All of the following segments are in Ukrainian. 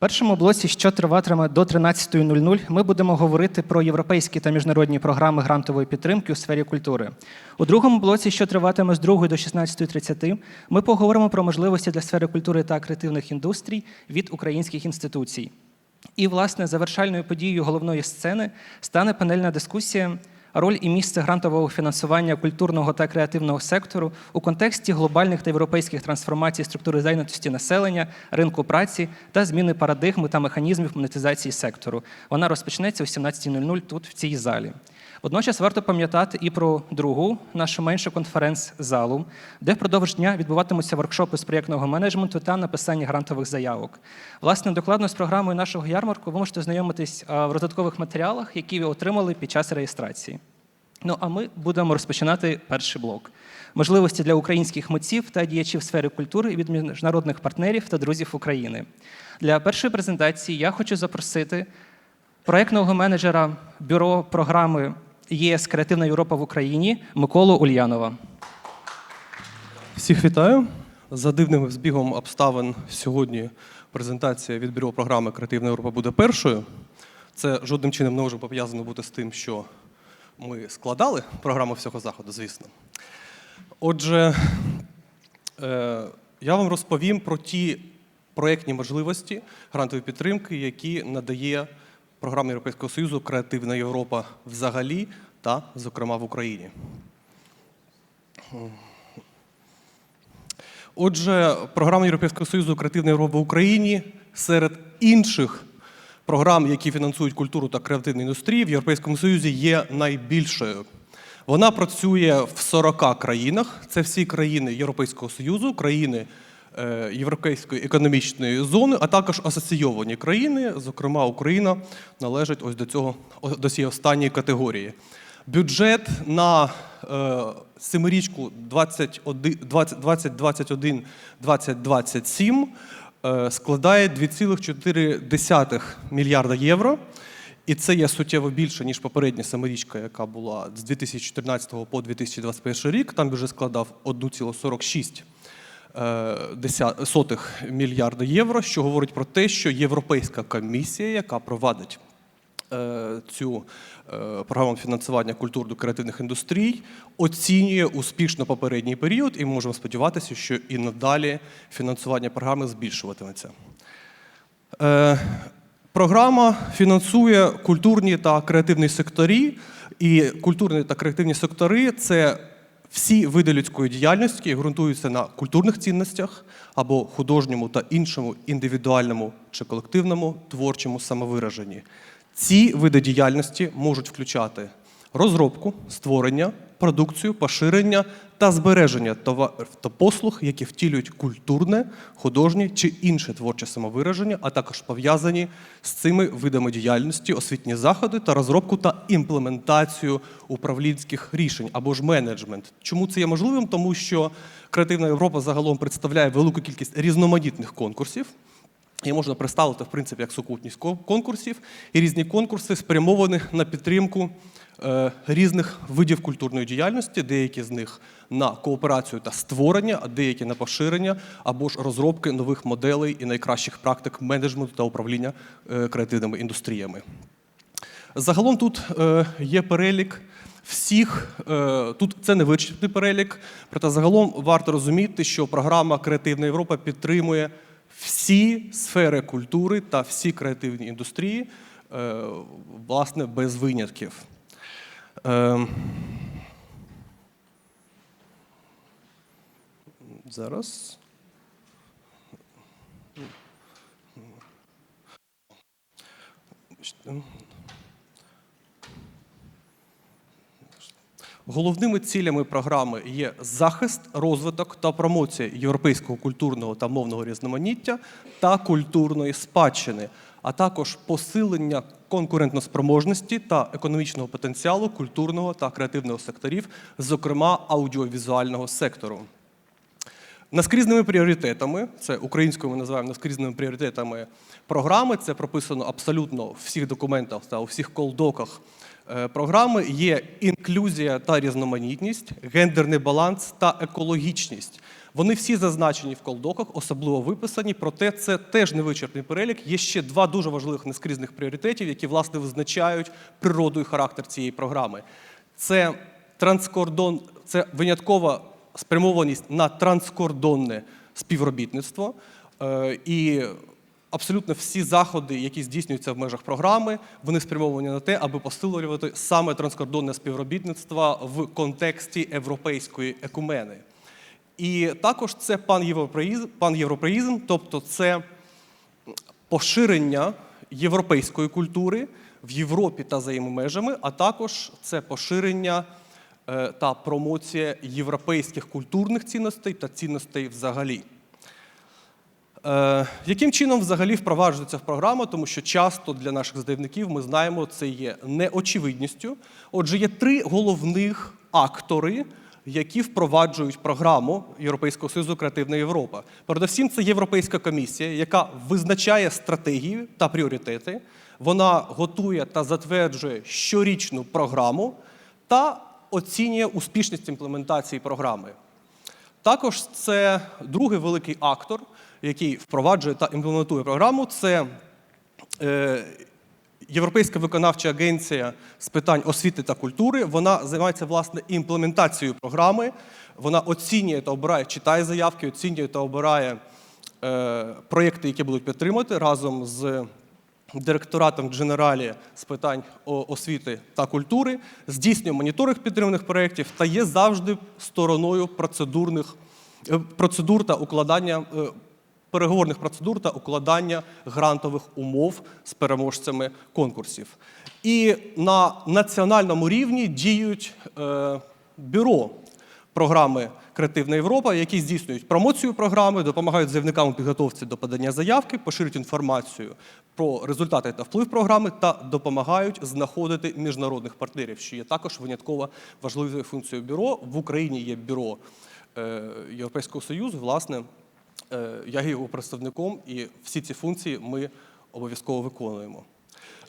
першому блоці, що триватиме до 13.00, ми будемо говорити про європейські та міжнародні програми грантової підтримки у сфері культури. У другому блоці, що триватиме з 2 до 16.30, ми поговоримо про можливості для сфери культури та креативних індустрій від українських інституцій. І, власне, завершальною подією головної сцени стане панельна дискусія роль і місце грантового фінансування культурного та креативного сектору у контексті глобальних та європейських трансформацій структури зайнятості населення, ринку праці та зміни парадигми та механізмів монетизації сектору. Вона розпочнеться о 17.00 тут, в цій залі. Водночас варто пам'ятати і про другу нашу меншу конференц-залу, де впродовж дня відбуватимуться воркшопи з проєктного менеджменту та написання грантових заявок. Власне, докладно з програмою нашого ярмарку ви можете знайомитись в додаткових матеріалах, які ви отримали під час реєстрації. Ну а ми будемо розпочинати перший блок. Можливості для українських митців та діячів сфери культури від міжнародних партнерів та друзів України. Для першої презентації я хочу запросити проєктного менеджера бюро програми ЄС Креативна Європа в Україні Миколу Ульянова. Всіх вітаю. За дивним збігом обставин сьогодні презентація від бюро програми Креативна Європа буде першою. Це жодним чином не може пов'язано бути з тим, що ми складали програму всього заходу, звісно. Отже, е, я вам розповім про ті проєктні можливості грантової підтримки, які надає програма Європейського Союзу Креативна Європа взагалі та, зокрема, в Україні. Отже, програма Європейського Союзу Креативна Європа в Україні серед інших програм, які фінансують культуру та креативну індустрію, в Європейському Союзі є найбільшою. Вона працює в 40 країнах. Це всі країни Європейського Союзу, країни е, Європейської економічної зони, а також асоційовані країни, зокрема Україна, належить ось до цього до цієї останньої категорії. Бюджет на е, семирічку 2021-2027 е, складає 2,4 мільярда євро. І це є суттєво більше, ніж попередня семирічка, яка була з 2014 по 2021 рік. Там бюджет складав 1,46 е, мільярда євро, що говорить про те, що Європейська комісія, яка провадить е, цю е, програму фінансування культурно-креативних індустрій, оцінює успішно попередній період, і ми можемо сподіватися, що і надалі фінансування програми збільшуватиметься. Е, Програма фінансує культурні та креативні секторі, і культурні та креативні сектори це всі види людської діяльності, які ґрунтуються на культурних цінностях або художньому та іншому індивідуальному чи колективному творчому самовираженні. Ці види діяльності можуть включати розробку, створення, продукцію, поширення та збереження товарів та послуг, які втілюють культурне, художнє чи інше творче самовираження, а також пов'язані з цими видами діяльності, освітні заходи та розробку та імплементацію управлінських рішень або ж менеджмент. Чому це є можливим? Тому що креативна Європа загалом представляє велику кількість різноманітних конкурсів. І можна представити, в принципі, як сукупність конкурсів, і різні конкурси спрямовані на підтримку е, різних видів культурної діяльності, деякі з них на кооперацію та створення, а деякі на поширення або ж розробки нових моделей і найкращих практик менеджменту та управління е, креативними індустріями. Загалом тут е, є перелік всіх, тут це не вичерпний перелік, проте загалом варто розуміти, що програма Креативна Європа підтримує всі сфери культури та всі креативні індустрії, е, власне, без винятків. Е, Зараз. Головними цілями програми є захист, розвиток та промоція європейського культурного та мовного різноманіття та культурної спадщини, а також посилення конкурентноспроможності та економічного потенціалу культурного та креативного секторів, зокрема аудіовізуального сектору. Наскрізними пріоритетами, це українською ми називаємо наскрізними пріоритетами програми. Це прописано абсолютно в всіх документах та у всіх колдоках програми. Є інклюзія та різноманітність, гендерний баланс та екологічність. Вони всі зазначені в колдоках, особливо виписані, проте це теж невичерпний перелік. Є ще два дуже важливих нескрізних пріоритетів, які власне визначають природу і характер цієї програми. Це транскордон, це виняткова спрямованість на транскордонне співробітництво. Е, І абсолютно всі заходи, які здійснюються в межах програми, вони спрямовані на те, аби посилювати саме транскордонне співробітництво в контексті європейської екумени. І також це панєвропеїзм, тобто це поширення європейської культури в Європі та за її межами, а також це поширення е, та промоція європейських культурних цінностей та цінностей взагалі. Е, яким чином взагалі впроваджується в програму? Тому що часто для наших здавників ми знаємо, це є неочевидністю. Отже, є три головних актори, які впроваджують програму Європейського Союзу Креативна Європа. Передусім, це Європейська комісія, яка визначає стратегії та пріоритети. Вона готує та затверджує щорічну програму та оцінює успішність імплементації програми. Також це другий великий актор, який впроваджує та імплементує програму. Це е, Європейська виконавча агенція з питань освіти та культури. Вона займається власне імплементацією програми. Вона оцінює та обирає, читає заявки, оцінює та обирає е, проєкти, які будуть підтримати разом з директоратом Дженералі з питань освіти та культури, здійснює моніторинг підтриманих проєктів та є завжди стороною процедурних е, процедур та укладання е, переговорних процедур та укладання грантових умов з переможцями конкурсів. І на національному рівні діють е, бюро програми Креативна Європа, які здійснюють промоцію програми, допомагають заявникам у підготовці до подання заявки, поширюють інформацію про результати та вплив програми та допомагають знаходити міжнародних партнерів, що є також винятково важливою функцією бюро. В Україні є бюро е, Європейського Союзу. Власне, е, я є його представником, і всі ці функції ми обов'язково виконуємо.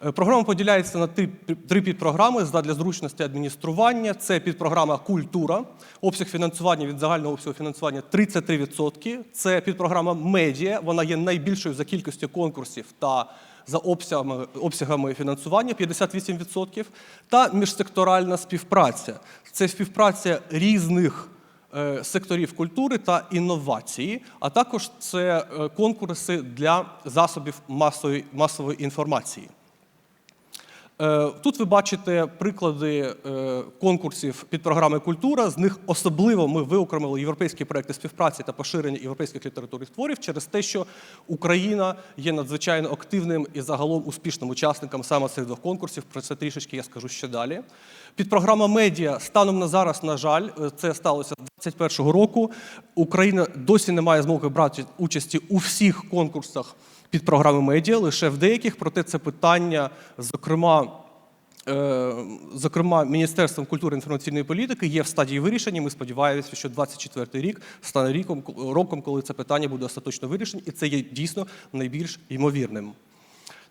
Е, Програма поділяється на три, три підпрограми для зручності адміністрування. Це підпрограма Культура, обсяг фінансування від загального обсягу фінансування 33%. Це підпрограма Медіа, вона є найбільшою за кількістю конкурсів та за обсягами, обсягами фінансування 58%. Та міжсекторальна співпраця. Це співпраця різних е, секторів культури та інновації, а також це е, конкурси для засобів масової, масової інформації. Е, Тут ви бачите приклади е, конкурсів під програми Культура. З них особливо ми виокремили європейські проекти співпраці та поширення європейських літературних творів через те, що Україна є надзвичайно активним і загалом успішним учасником саме цих двох конкурсів. Про це трішечки я скажу ще далі. Підпрограма медіа станом на зараз, на жаль, е, це сталося 2021 року. Україна досі не має змоги брати участі у всіх конкурсах під програми медіа, лише в деяких. Проте це питання, зокрема. Е, Зокрема, Міністерством культури і інформаційної політики є в стадії вирішення. Ми сподіваємося, що 24 рік стане ріком роком, коли це питання буде остаточно вирішено, і це є дійсно найбільш ймовірним.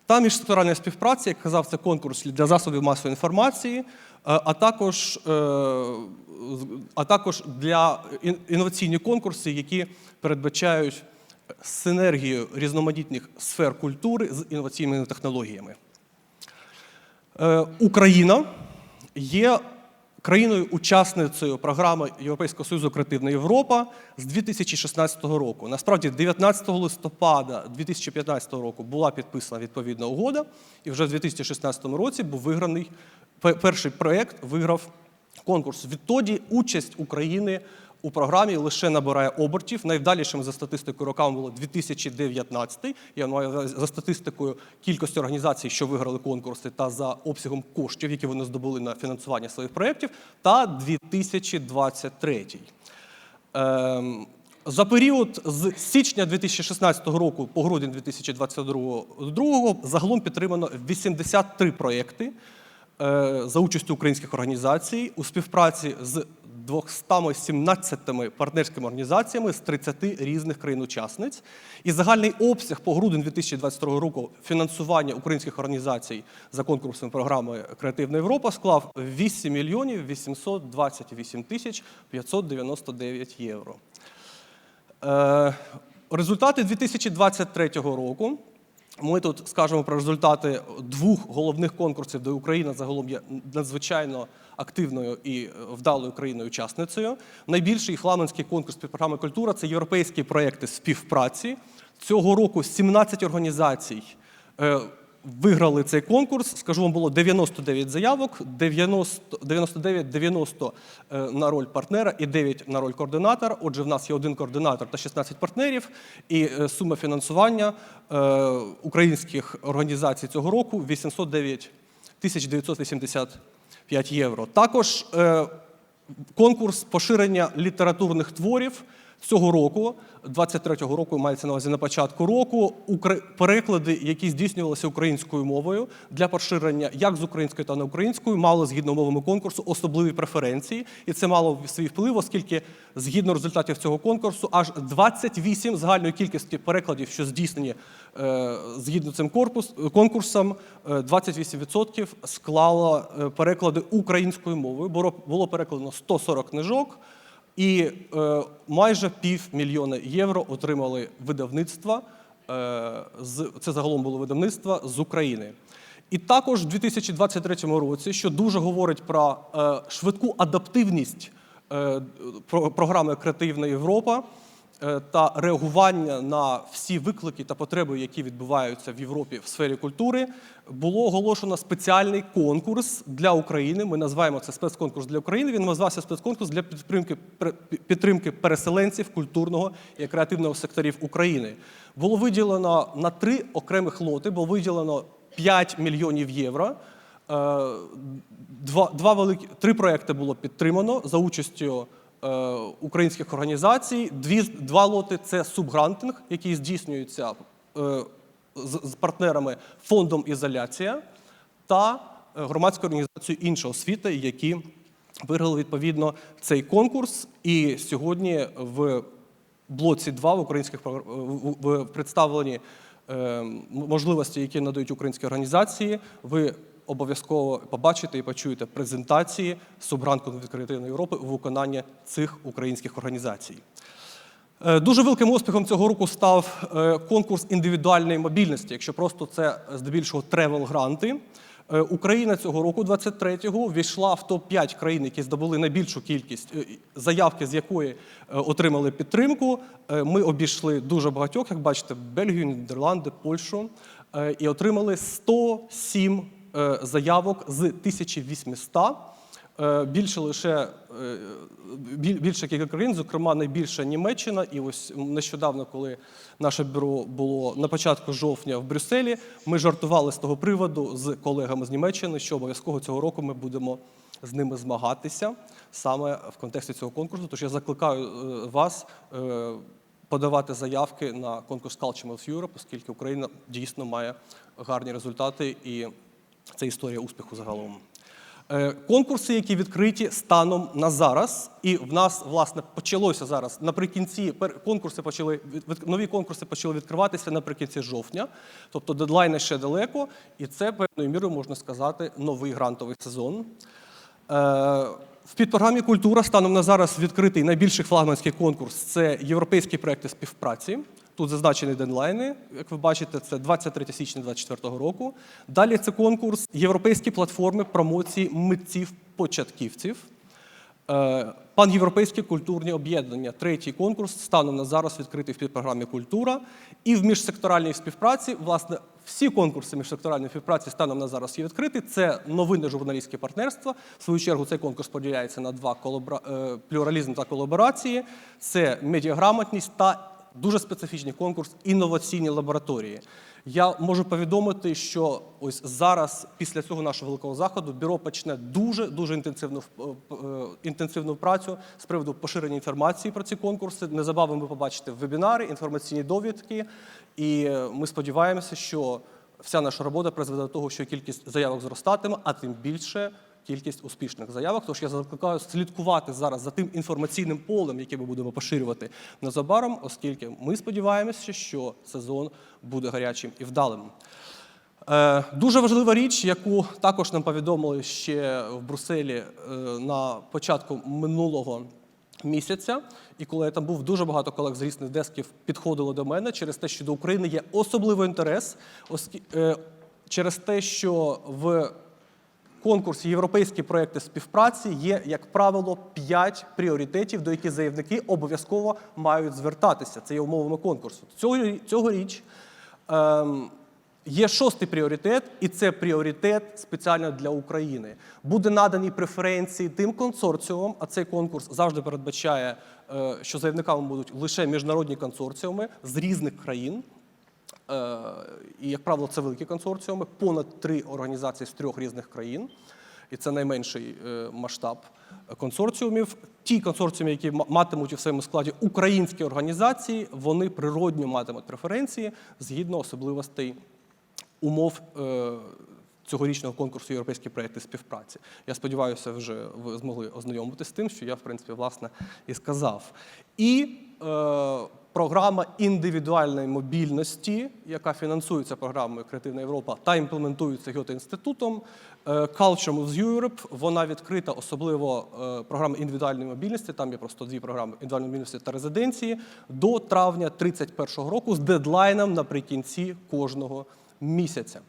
Та міжсекторальна співпраця, як казав, це конкурс для засобів масової інформації, е, а також, е, а також для ін- інноваційні конкурси, які передбачають синергію різноманітних сфер культури з інноваційними технологіями. Е, Україна є країною-учасницею програми Європейського Союзу Креативна Європа з 2016 року. Насправді, 19 листопада 2015 року була підписана відповідна угода, і вже в 2016 році був виграний перший проєкт виграв конкурс. Відтоді участь України у програмі лише набирає обертів. Найвдалішим за статистикою роками було 2019. Я маю за статистикою кількості організацій, що виграли конкурси, та за обсягом коштів, які вони здобули на фінансування своїх проєктів, та 2023. Ем, За період з січня 2016 року по грудень 2022 загалом підтримано 83 проєкти е, за участю українських організацій у співпраці з 217 партнерськими організаціями з 30 різних країн-учасниць. І загальний обсяг по грудень 2022 року фінансування українських організацій за конкурсом програми Креативна Європа склав 8 мільйонів 828 тисяч 599 євро. Е, результати 2023 року. Ми тут скажемо про результати двох головних конкурсів, де Україна загалом є надзвичайно активною і е, вдалою країною-учасницею. Найбільший флагманський конкурс під програми культура це європейські проекти співпраці. Цього року 17 організацій е, виграли цей конкурс. Скажу вам, було 99 заявок, 99 90 е, на роль партнера і 9 на роль координатора. Отже, в нас є один координатор та 16 партнерів. І сума фінансування українських організацій цього року 809 тисяч 985 євро. Також е, конкурс поширення літературних творів цього року, 23-го року, мається на увазі на початку року, переклади, які здійснювалися українською мовою для поширення як з українською та не українською, мали згідно умовами конкурсу особливі преференції, і це мало свій вплив, оскільки згідно результатів цього конкурсу, аж 28 загальної кількості перекладів, що здійснені е, згідно цим конкурсом, е, 28% склало е, переклади українською мовою. Було перекладено 140 книжок. І е, майже півмільйона євро отримали видавництва. Е, з, це загалом було видавництва з України. І також в 2023 році, що дуже говорить про е, швидку адаптивність е, про- програми Креативна Європа та реагування на всі виклики та потреби, які відбуваються в Європі в сфері культури, було оголошено спеціальний конкурс для України. Ми називаємо це спецконкурс для України. Він називався спецконкурс для підтримки підтримки переселенців культурного і креативного секторів України. Було виділено на три окремих лоти, було виділено 5 мільйонів євро. Е, Два, два великі три проекти було підтримано за участю е, українських організацій. Дві два лоти це субгрантинг, який здійснюється е, з, з партнерами фондом Ізоляція та е, громадською організацією інша освіта, які виграли відповідно цей конкурс. І сьогодні в блоці 2 в українських в- представлені е, можливості, які надають українські організації. Ви обов'язково побачите і почуєте презентації субгранку від креативної Європи у виконанні цих українських організацій. Е, Дуже великим успіхом цього року став е, конкурс індивідуальної мобільності, якщо просто це здебільшого тревел-гранти. Е, Україна цього року, 23-го, війшла в топ-5 країн, які здобули найбільшу кількість заявки, з якої отримали підтримку. Ми обійшли дуже багатьох, як бачите, Бельгію, Нідерланди, Польщу, і отримали 107 е, заявок з 1800. Е, Більше лише е, більше кілька країн, зокрема найбільша Німеччина. І ось нещодавно, коли наше бюро було на початку жовтня в Брюсселі, ми жартували з того приводу з колегами з Німеччини, що обов'язково цього року ми будемо з ними змагатися саме в контексті цього конкурсу. Тож я закликаю е, вас е, подавати заявки на конкурс Culture of Europe, оскільки Україна дійсно має гарні результати, і це історія успіху загалом. Е, Конкурси, які відкриті станом на зараз, і в нас власне почалося зараз наприкінці. Конкурси почали нові конкурси почали відкриватися наприкінці жовтня, тобто дедлайни ще далеко, і це певною мірою можна сказати новий грантовий сезон. Е, В підпрограмі Культура станом на зараз відкритий найбільший флагманський конкурс це європейські проекти співпраці. Тут зазначені дедлайни. Як ви бачите, це 23 січня 2024 року. Далі це конкурс Європейські платформи промоції митців-початківців. Е, Панєвропейське культурні об'єднання. Третій конкурс станом на зараз відкритий в підпрограмі Культура. І в міжсекторальній співпраці, власне, всі конкурси міжсекторальної співпраці станом на зараз є відкриті. Це новини журналістське партнерство. В свою чергу цей конкурс поділяється на два колабора... е, плюралізм та колаборації. Це медіаграмотність та дуже специфічний конкурс інноваційні лабораторії. Я можу повідомити, що ось зараз, після цього нашого великого заходу, бюро почне дуже дуже інтенсивну е, інтенсивну працю з приводу поширення інформації про ці конкурси. Незабаром ви побачите вебінари, інформаційні довідки, і е, ми сподіваємося, що вся наша робота призведе до того, що кількість заявок зростатиме, а тим більше кількість успішних заявок. Тож я закликаю слідкувати зараз за тим інформаційним полем, яке ми будемо поширювати незабаром, оскільки ми сподіваємося, що сезон буде гарячим і вдалим. Е, Дуже важлива річ, яку також нам повідомили ще в Брюсселі е, на початку минулого місяця. І коли я там був, дуже багато колег з різних десків підходило до мене через те, що до України є особливий інтерес, е, через те, що в конкурсі європейські проекти співпраці є, як правило, 5 пріоритетів, до яких заявники обов'язково мають звертатися. Це є умовами конкурсу. Цього, цьогоріч ем, є шостий пріоритет, і це пріоритет спеціально для України. Буде надані преференції тим консорціумам, а цей конкурс завжди передбачає, е, що заявниками будуть лише міжнародні консорціуми з різних країн. Е, І, як правило, це великі консорціуми, понад три організації з трьох різних країн. І це найменший е, масштаб консорціумів. Ті консорціуми, які матимуть у своєму складі українські організації, вони природньо матимуть преференції згідно особливостей умов е, цьогорічного конкурсу європейські проекти співпраці. Я сподіваюся, вже ви змогли ознайомитися з тим, що я, в принципі, власне, і сказав. І програма індивідуальної мобільності, яка фінансується програмою Креативна Європа та імплементується Гьоте інститутом. е, Culture Moves Europe, вона відкрита, особливо е, програма індивідуальної мобільності. Там є просто дві програми індивідуальної мобільності та резиденції до травня 31 року з дедлайном наприкінці кожного місяця.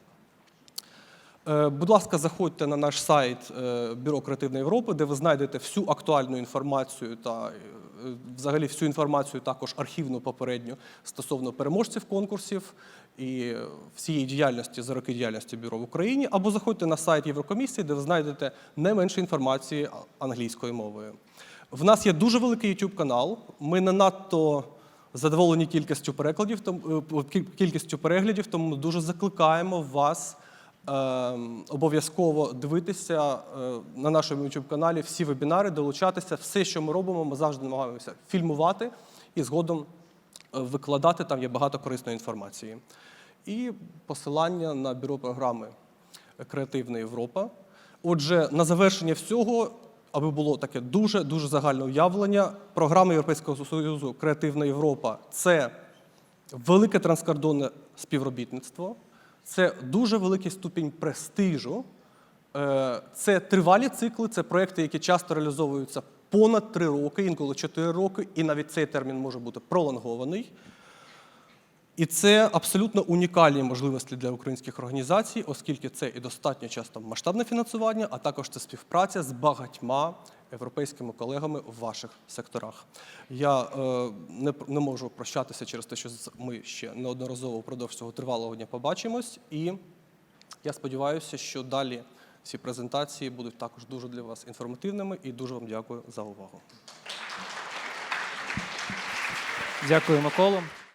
Е, Будь ласка, заходьте на наш сайт е, Бюро Креативної Європи, де ви знайдете всю актуальну інформацію та е, взагалі всю інформацію, також архівну попередню стосовно переможців конкурсів і всієї діяльності за роки діяльності бюро в Україні, або заходьте на сайт Єврокомісії, де ви знайдете не менше інформації англійською мовою. В нас є дуже великий YouTube канал. Ми не надто задоволені кількістю перекладів, кількістю переглядів, тому дуже закликаємо вас обов'язково дивитися е, на нашому youtube каналі всі вебінари, долучатися. Все, що ми робимо, ми завжди намагаємося фільмувати і згодом е, викладати. Там є багато корисної інформації. І посилання на бюро програми Креативна Європа. Отже, на завершення всього, аби було таке дуже дуже загальне уявлення, програма Європейського Союзу Креативна Європа це велике транскордонне співробітництво, це дуже великий ступінь престижу, е, це тривалі цикли, це проекти, які часто реалізовуються понад три роки, інколи чотири роки, і навіть цей термін може бути пролонгований. І це абсолютно унікальні можливості для українських організацій, оскільки це і достатньо часто масштабне фінансування, а також це співпраця з багатьма європейськими колегами в ваших секторах. Я е, не, не можу прощатися через те, що ми ще неодноразово впродовж цього тривалого дня побачимось. І я сподіваюся, що далі ці презентації будуть також дуже для вас інформативними і дуже вам дякую за увагу. Дякую, Миколу.